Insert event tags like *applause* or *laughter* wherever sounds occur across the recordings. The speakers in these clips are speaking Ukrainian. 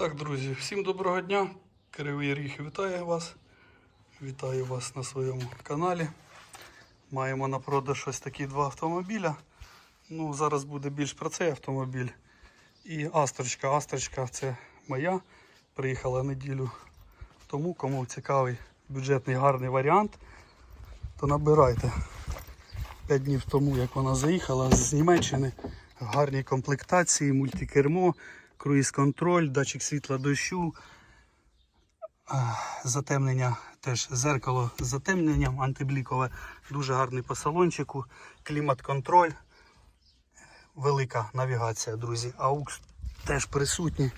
Так, друзі, всім доброго дня. Кривий Ріг вітає вас. Вітаю вас на своєму каналі. Маємо на продаж ось такі два автомобіля. Ну, зараз буде більш про цей автомобіль. І Астрочка. Астрочка це моя. Приїхала неділю тому. Кому цікавий бюджетний гарний варіант, то набирайте. 5 днів тому, як вона заїхала з Німеччини, в гарній комплектації, мультикермо, круїз-контроль, датчик світла дощу, затемнення, теж зеркало з затемненням, антиблікове, дуже гарний по салончику, клімат-контроль, велика навігація, друзі. AUX теж присутній.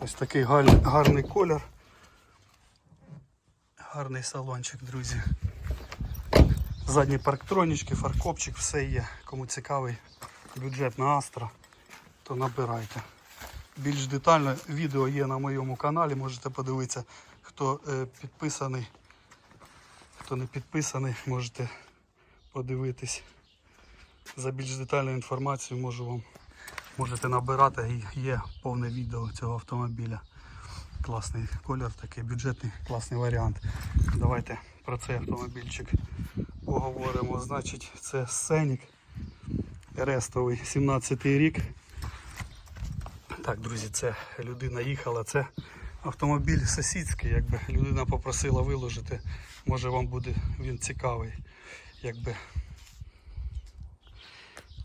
Ось такий гарний колір. Гарний салончик, друзі. Задні парктронічки, фаркопчик, все є. Кому цікавий бюджетна Астра, то набирайте. Більш детально відео є на моєму каналі, можете подивитися, хто е, підписаний, хто не підписаний, можете подивитись. За більш детальну інформацію можу вам можете набирати і є повне відео цього автомобіля. Класний колір, такий бюджетний, класний варіант. Давайте про цей автомобільчик поговоримо. Значить, це Сенік Рестовий, 17 рік. Так, друзі, це людина їхала, це автомобіль сусідський, якби людина попросила виложити. Може вам буде він цікавий. Якби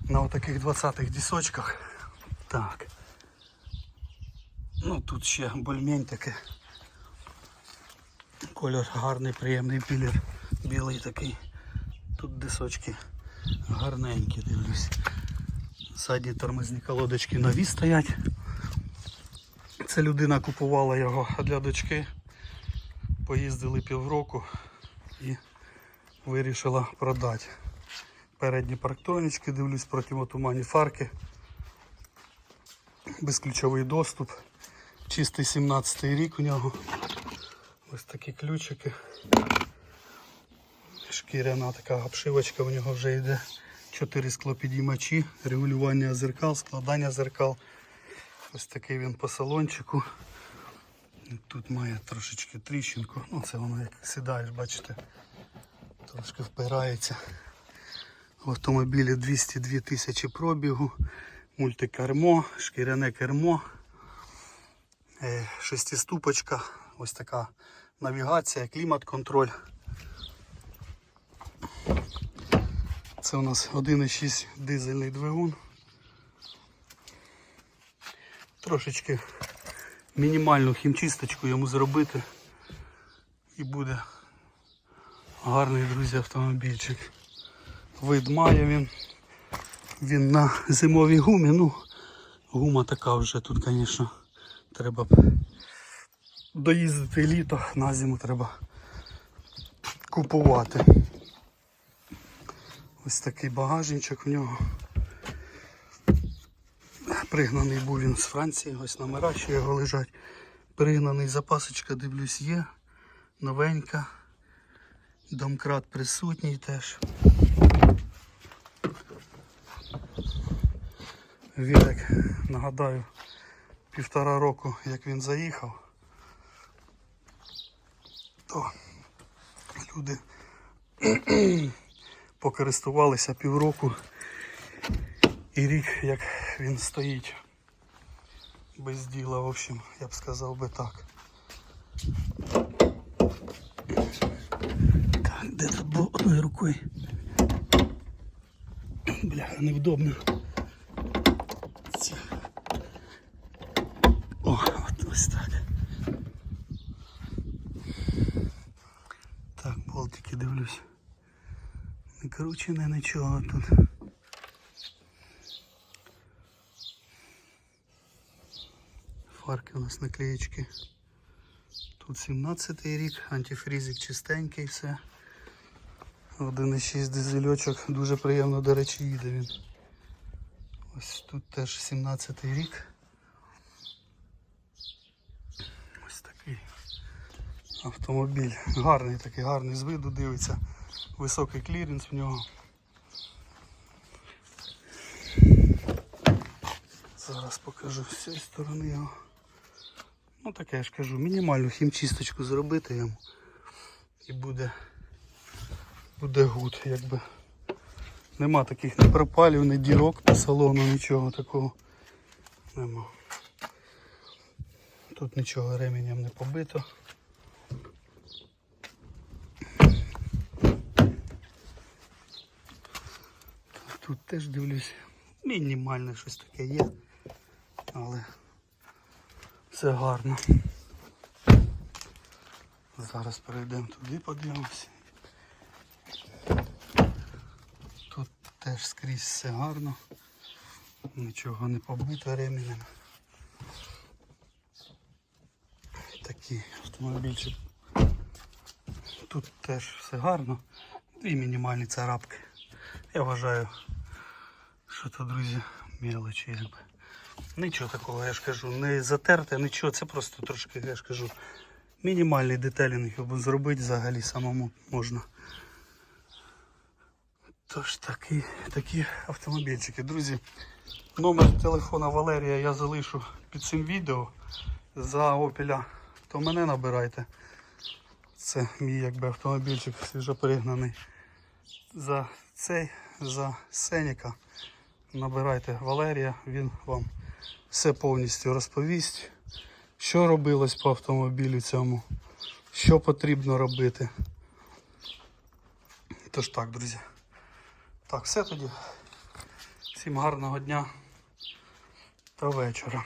на отаких 20-х дісочках. Так. Ну тут ще бульмень таке. Колір гарний, приємний білір. Білий такий. Тут дисочки гарненькі, дивлюсь. Задні тормозні колодочки нові стоять. Це людина купувала його для дочки. Поїздили півроку і вирішила продати. Передні парктронічки, дивлюсь противотуманні фарки. Безключовий доступ. Чистий 17 й рік у нього. Ось такі ключики. Шкіряна така обшивочка в нього вже йде. Чотири склопідіймачі, регулювання зеркал, складання зеркал. Ось такий він по салончику. Тут має трошечки тріщинку. Ну це воно як сідаєш, бачите, трошки впирається. В автомобілі 202 тисячі пробігу, мультикермо, шкіряне кермо, е, шестиступочка, ось така навігація, клімат-контроль. Це у нас 1,6 дизельний двигун. Трошечки мінімальну хімчисточку йому зробити і буде гарний, друзі, автомобільчик. Вид має він. Він на зимовій гумі. Ну, гума така вже тут, звісно, треба доїздити літо, на зиму треба купувати. Ось такий багажничок в нього. Пригнаний був він з Франції, ось номера ще його лежать. Пригнаний запасочка, дивлюсь, є. Новенька. Домкрат присутній теж. Вілик, нагадаю, півтора року, як він заїхав, то люди *clears throat* покористувалися півроку і рік, як він стоїть без діла, в общем, я б сказав би так. Так, де тут був одною рукою? Бляха, невдобно. О, от ось так. Так, болтики дивлюсь. Не кручене нічого тут. Фарки у нас наклеєчки. Тут 17-й рік, антифрізик чистенький все. 1,6 дизельочок, дуже приємно, до речі, їде він. Ось тут теж 17 рік. Ось такий автомобіль. Гарний такий, гарний з виду дивиться. Високий кліренс в нього. Зараз покажу з цієї сторони його. Ну таке я ж кажу, мінімальну хімчисточку зробити йому. І буде, буде гуд, якби. Нема таких ні пропалів, ні дірок по салону, нічого такого. Нема. Тут нічого ременем не побито. Тут теж дивлюсь, мінімальне щось таке є, все гарно. Зараз перейдемо туди, подивимося. Тут теж скрізь все гарно. Нічого не побито ременем. Такий автомобільчик. Тут теж все гарно. Дві мінімальні царапки. Я вважаю, що то, друзі, мелочі якби. Нічого такого, я ж кажу, не затерте, нічого, це просто трошки, я ж кажу, мінімальний детелінг його зробити взагалі самому можна. Тож такі, такі автомобільчики. Друзі, номер телефона Валерія я залишу під цим відео за опіля, то мене набирайте. Це мій якби автомобільчик свіжопригнаний. За цей, за Сеніка набирайте Валерія, він вам все повністю розповість, що робилось по автомобілю цьому, що потрібно робити. Тож так, друзі. Так, все тоді. Всім гарного дня та вечора.